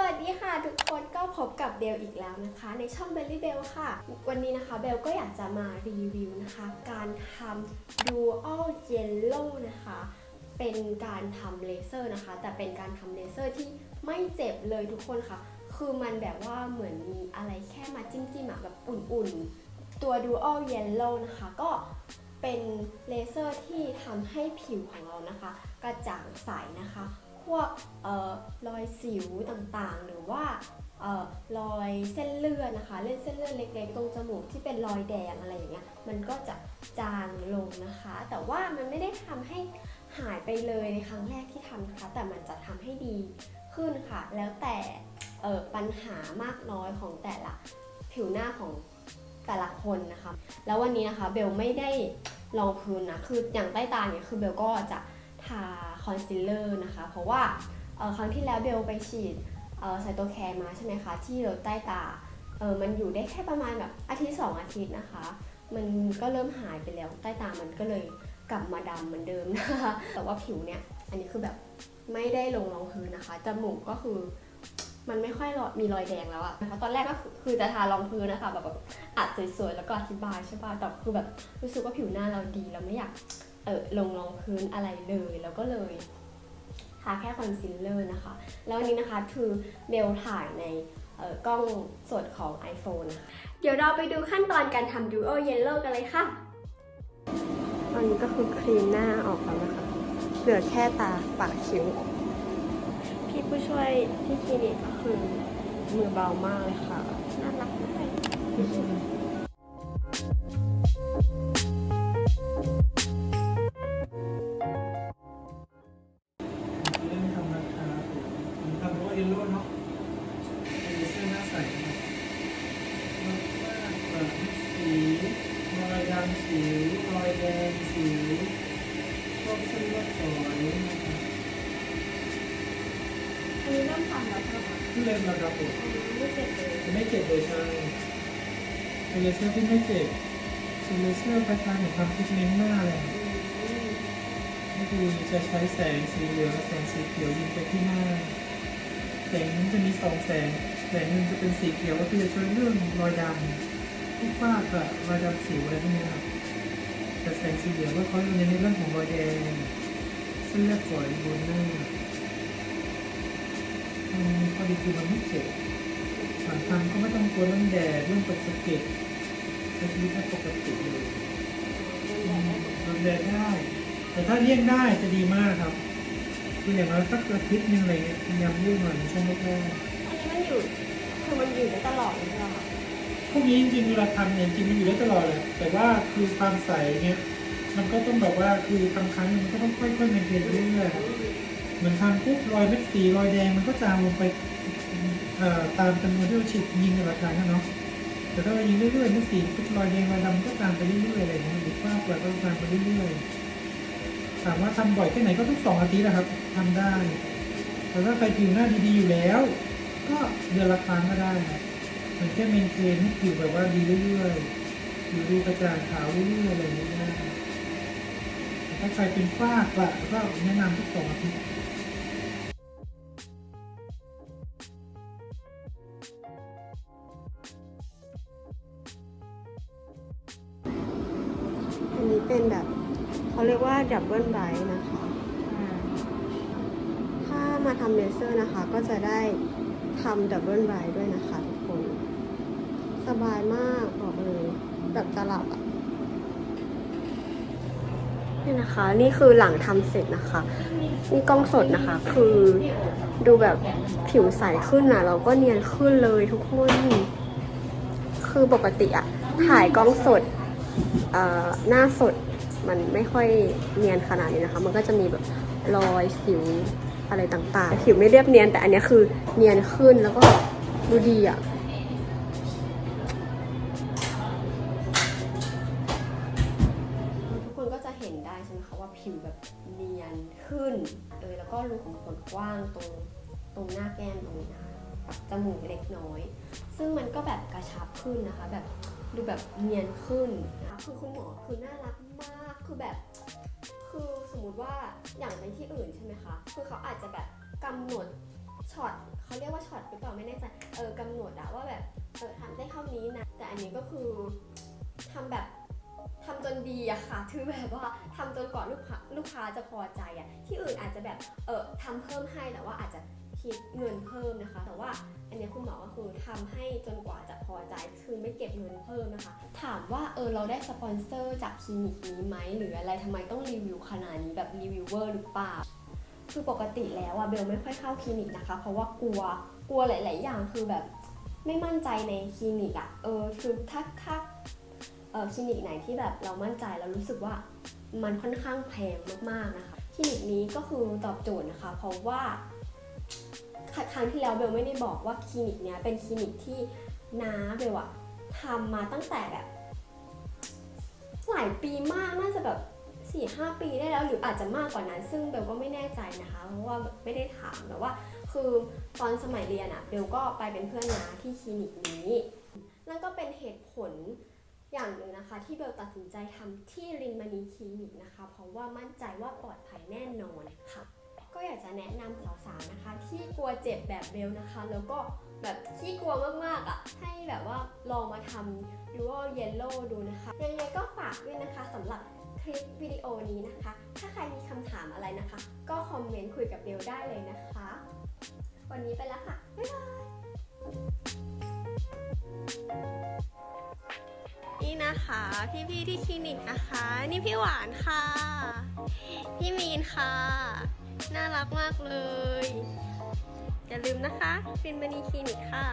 สวัสดีค่ะทุกคนก็พบกับเบลอีกแล้วนะคะ ในช่อง Belly Bell ค่ะ วันนี้นะคะเบลก็อยากจะมารีวิวนะคะ การทำ Dual Yellow นะคะ เป็นการทำเลเซอร์นะคะ แต่เป็นการทำเลเซอร์ที่ไม่เจ็บเลยทุกคนค่ะ คือมันแบบว่าเหมือนมีอะไรแค่มาจิ้มจิ้มอะแบบอุ่นๆ ตัว Dual Yellow นะคะ ก็เป็นเลเซอร์ที่ทำให้ผิวของเรานะคะ กระจ่างใสนะคะ วกออรอยสิวต่างๆ หรือว่าออรอยเส้นเลือดนะคะ เล่นเส้นเลือดเล็กๆ ตรงจมูกที่เป็นรอยแดงอะไรอย่างเงี้ย มันก็จะจางลงนะคะ แต่ว่ามันไม่ได้ทำให้หายไปเลยในครั้งแรกที่ทำนะคะ แต่มันจะทำให้ดีขึ้นค่ะ แล้วแต่ปัญหามากน้อยของแต่ละผิวหน้าของแต่ละคนนะคะ แล้ววันนี้นะคะเบลไม่ได้ลองพื้นนะ คืออย่างใต้ตาเนี่ยคือเบลก็จะ ทาคอนซีลเลอร์นะคะ เพราะว่าครั้งที่แล้วเบลไปฉีดเอ่อไซโตแคร์มาใช่ไหมคะที่เราใต้ตาเออมันอยู่ได้แค่ประมาณแบบอาทิตย์สองอาทิตย์นะคะ มันก็เริ่มหายไปแล้วใต้ตามันก็เลยกลับมาดำเหมือนเดิมนะคะแต่ว่าผิวเนี่ยอันนี้คือแบบไม่ได้ลงรองพื้นนะคะจมูกก็คือมันไม่ค่อยมีรอยแดงแล้วอะเพราะตอนแรกก็คือจะทารองพื้นนะคะแบบแบบอัดสวยๆแล้วก็อธิบายใช่ป่ะแต่คือแบบรู้สึกว่าผิวหน้าเราดีเราไม่อยาก ออลงรองพื้นอะไรเลย แล้วก็เลยทาแค่คอนซีลเลอร์นะคะ แล้ววันนี้นะคะคือเบลถ่ายในเอ่อกล้องสดของ iPhone นะคะเดี๋ยวเราไปดูขั้นตอนการทำ Duo Yellow กันเลยค่ะ ตอนนี้ก็คือครีมหน้าออกแล้วนะคะ เหลือแค่ตาปากคิ้ว พี่ผู้ช่วยที่คลินิกก็คือมือเบามากเลยค่ะ น่ารักมาก นี้เริ่มทำแล้วใช่ไหมคะที่เล่นระดับผมไม่เจ็บเลยจะไม่เจ็บเลยใช่เป็นเลเซอร์ที่ไม่เจ็บเป็นเลเซอร์คล้ายๆเหมือนทำทรีทเมนต์หน้าเลยก็คือจะใช้แสงสีเหลืองและแสงสีเขียวยิงไปที่หน้า แสงมันจะมีสองแสง แสงหนึ่งจะเป็นสีเขียวก็คือจะช่วยเรื่องรอยดำที่ฝ้ากับรอยดำสิวอะไรพวกนี้ครับแต่แสงสีเหลืองก็เขาจะเน้นในเรื่องของรอยแดงเส้นเลือดฝอยบนหน้า อืมพอดีคือมันไม่เจ็บหลังทำก็ไม่ต้องกลัวเรื่องแดดเรื่องตกสะเก็ดใช้ชีวิตได้ปกติเลยอืมโดนแดดได้ แต่ถ้าเลี่ยงได้จะดีมากครับคืออย่างน้อยสักอาทิตย์หนึงอะไรเงี้ยพยายามเลี่ยงหน่อยในช่วงแรกอันนี้มันอยู่คือมันอยู่ได้ตลอดเลยใช่ไหมคะๆพวกนี้จริงๆเวลาทำเนี่ยจริงๆมันอยู่ได้ตลอดเลยแต่ว่าคือความใสเงี้ยมันก็ต้องแบบว่าคือทำครั้งหนึงมันก็ต้องค่อยๆเมนเทนเรื่อยๆ เหมือนทำปุ๊บรอยเม็ดสีรอยแดงมันก็จางลงไปตามจำนวนที่เราฉีดยิงแต่ละครั้นะเนาะแต่ถ้าเรายิงเรื่อยๆเม็ดสีปุ๊บรอยแดงรอยดำก็จางไปเรื่อยๆอะไรอย่างเงี้ยหรือฝ้าเปลือกก็จางไปเรื่อยๆถามว่าทำบ่อยแค่ไหนก็ทุกสองอาทิตย์นะครับทำได้ แต่ถ้าใครผิวหน้าดีๆอยู่แล้ว ก็เดือนละครั้งก็ได้ครับมันแค่เมนเทนให้ผิวแบบว่าดีเรื่อยๆผิวดูกระจ่างขาวเรื่อยๆอะไรอย่างนี้ได้ถ้าใครเป็นฝ้ากระก็แนะนำทุกสองอาทิตย์ เป็นแบบเขาเรียกว่าดับเบิลไบรท์นะคะ ถ้ามาทำเลเซอร์นะคะ ก็จะได้ทำดับเบิลไบรท์ด้วยนะคะทุกคน สบายมากบอกเลยแบบจะหลับอะนี่นะคะ นี่คือหลังทำเสร็จนะคะ นี่กล้องสดนะคะ คือดูแบบผิวใสขึ้นนะเราก็เนียนขึ้นเลยทุกคน คือปกติอะถ่ายกล้องสด หน้าสดมันไม่ค่อยเนียนขนาดนี้นะคะ มันก็จะมีแบบรอยสิวอะไรต่างๆ ผิวไม่เรียบเนียนแต่อันนี้คือเนียนขึ้นแล้วก็ดูดีอะทุกคนก็จะเห็นได้ใช่ไหมคะว่าผิวแบบเนียนขึ้นเออแล้วก็รูขุมขนกว้างตรงตรงหน้าแก้มตรงนี้นะคะกับจมูกเล็กน้อย ซึ่งมันก็แบบกระชับขึ้นนะคะ แบบดูแบบเนียนขึ้นนะ คือคุณหมอคือน่ารักมากคือแบบ คือสมมุติว่าอย่างในที่อื่นใช่ไหมคะ คือเขาอาจจะแบบกำหนดช็อตเขาเรียกว่าช็อตหรือเปล่าไม่แน่ใจเออกำหนดอะว่าแบบเออทำได้เท่านี้นะ แต่อันนี้ก็คือทำแบบทำจนดีอะค่ะคือแบบว่าทำจนก่อนลูกค้าลูกค้าจะพอใจอะที่อื่นอาจจะแบบเออทำเพิ่มให้แต่ว่าอาจจะ คิดเงินเพิ่มนะคะ แต่ว่าอันนี้คุณหมอก็คือทำให้จนกว่าจะพอใจคือไม่เก็บเงินเพิ่มนะคะ ถามว่าเออเราได้สปอนเซอร์จากคลินิกนี้ไหมหรืออะไรทำไมต้องรีวิวขนาดนี้แบบรีวิวเวอร์หรือเปล่าคือปกติแล้วอะเบลไม่ค่อยเข้าคลินิกนะคะ เพราะว่ากลัวกลัวหลาย ๆ อย่างคือแบบไม่มั่นใจในคลินิกอะเออคือถ้าถ้าเออคลินิกไหนที่แบบเรามั่นใจแล้วรู้สึกว่ามันค่อนข้างแพงมาก ๆ นะคะคลินิกนี้ก็คือตอบโจทย์นะคะ เพราะว่า ครั้งที่แล้วเบลไม่ได้บอกว่าคลินิกเนี้ยเป็นคลินิกที่น้าเบลอะทำมาตั้งแต่แบบหลายปีมากน่าจะแบบ4ี่ห้าปีได้แล้วหรืออาจจะมากกว่านั้น ซึ่งเบลก็ไม่แน่ใจนะคะเพราะว่าไม่ได้ถามแต่ว่า คือตอนสมัยเรียนอะเบลก็ไปเป็นเพื่อนน้าที่คลินิกนี้ นั่นก็เป็นเหตุผลอย่างหนึ่งนะคะ ที่เบลตัดสินใจทำที่รินมานีคลินิกนะคะ เพราะว่ามั่นใจว่าปลอดภัยแน่นอนค่ะ จะแนะนำสาวๆนะคะ ที่กลัวเจ็บแบบเบลนะคะ แล้วก็แบบที่กลัวมากๆอะ่ะ ให้แบบว่าลองมาทำ Dual Yellow ดูนะคะยังไงก็ฝากด้วยนะคะสำหรับคลิปวิดีโอนี้นะคะ ถ้าใครมีคำถามอะไรนะคะ ก็คอมเมนต์คุยกับเบลได้เลยนะคะ วันนี้ไปแล้วค่ะ บ๊ายบายนี่นะคะ พี่ๆที่คลินิกนะคะ นี่พี่หวานค่ะ พี่มีนค่ะ น่ารักมากเลย อย่าลืมนะคะฟินมานีคลินิกค่ะ